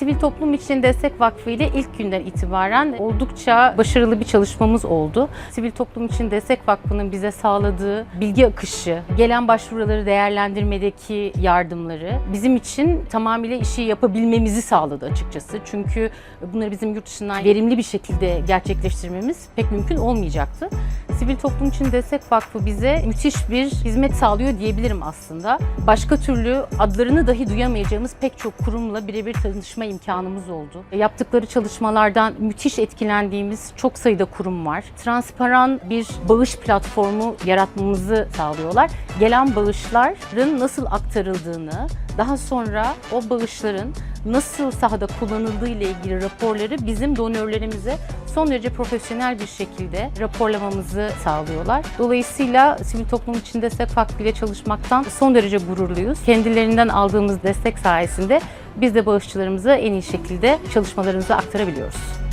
Sivil Toplum İçin Destek Vakfı ile ilk günden itibaren oldukça başarılı bir çalışmamız oldu. Sivil Toplum İçin Destek Vakfı'nın bize sağladığı bilgi akışı, gelen başvuruları değerlendirmedeki yardımları bizim için tamamıyla işi yapabilmemizi sağladı açıkçası. Çünkü bunları bizim yurt dışından verimli bir şekilde gerçekleştirmemiz pek mümkün olmayacaktı. Sivil Toplum İçin Destek Vakfı bize müthiş bir hizmet sağlıyor diyebilirim aslında. Başka türlü adlarını dahi duyamayacağımız pek çok kurumla birebir tanışma imkanımız oldu. Yaptıkları çalışmalardan müthiş etkilendiğimiz çok sayıda kurum var. Transparan bir bağış platformu yaratmamızı sağlıyorlar. Gelen bağışların nasıl aktarıldığını, daha sonra o bağışların nasıl sahada kullanıldığı ile ilgili raporları bizim donörlerimize son derece profesyonel bir şekilde raporlamamızı sağlıyorlar. Dolayısıyla sivil toplum için destek vakfı çalışmaktan son derece gururluyuz. Kendilerinden aldığımız destek sayesinde biz de bağışçılarımıza en iyi şekilde çalışmalarımızı aktarabiliyoruz.